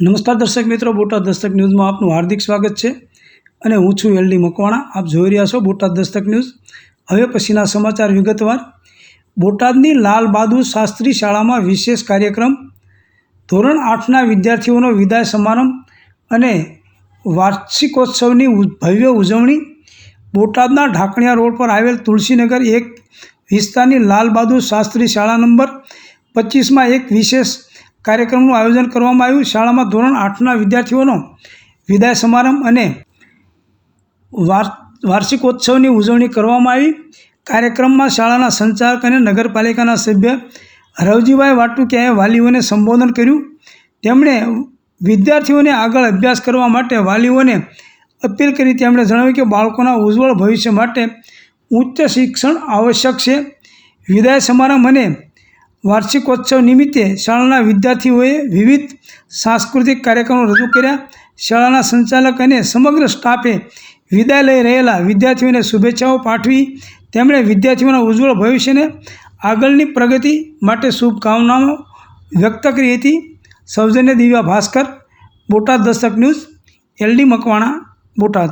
નમસ્કાર દર્શક મિત્રો, બોટાદ દસ્તક ન્યૂઝમાં આપનું હાર્દિક સ્વાગત છે અને હું છું એલડી મકવાણા. આપ જોઈ રહ્યા છો બોટાદ દસ્તક ન્યૂઝ. હવે પછીના સમાચાર વિગતવાર. બોટાદની લાલબહાદુર શાસ્ત્રી શાળામાં વિશેષ કાર્યક્રમ. ધોરણ આઠના વિદ્યાર્થીઓનો વિદાય સમારંભ અને વાર્ષિકોત્સવની ભવ્ય ઉજવણી. બોટાદના ઢાકણિયા રોડ પર આવેલ તુલસીનગર એક વિસ્તારની લાલ બહાદુર શાસ્ત્રી શાળા નંબર પચીસમાં એક વિશેષ કાર્યક્રમનું આયોજન કરવામાં આવ્યું. શાળામાં ધોરણ આઠના વિદ્યાર્થીઓનો વિદાય સમારંભ અને વાર, વાર્ષિકોત્સવની ઉજવણી કરવામાં આવી. કાર્યક્રમમાં શાળાના સંચાલક અને નગરપાલિકાના સભ્ય રવજીભાઈ વાટુકિયાએ વાલીઓને સંબોધન કર્યું. તેમણે વિદ્યાર્થીઓને આગળ અભ્યાસ કરવા માટે વાલીઓને અપીલ કરી. તેમણે જણાવ્યું કે બાળકોના ઉજ્જવળ ભવિષ્ય માટે ઉચ્ચ શિક્ષણ આવશ્યક છે. વિદાય સમારંભ અને વાર્ષિકોત્સવ નિમિત્તે શાળાના વિદ્યાર્થીઓએ વિવિધ સાંસ્કૃતિક કાર્યક્રમો રજૂ કર્યા. શાળાના સંચાલક અને સમગ્ર સ્ટાફે વિદાય લઈ રહેલા વિદ્યાર્થીઓને શુભેચ્છાઓ પાઠવી. તેમણે વિદ્યાર્થીઓના ઉજ્જવળ ભવિષ્યને આગળની પ્રગતિ માટે શુભકામનાઓ વ્યક્ત કરી હતી. સૌજન્ય દિવ્યા ભાસ્કર, બોટાદ દસ્તક ન્યૂઝ, એલડી મકવાણા, બોટાદ.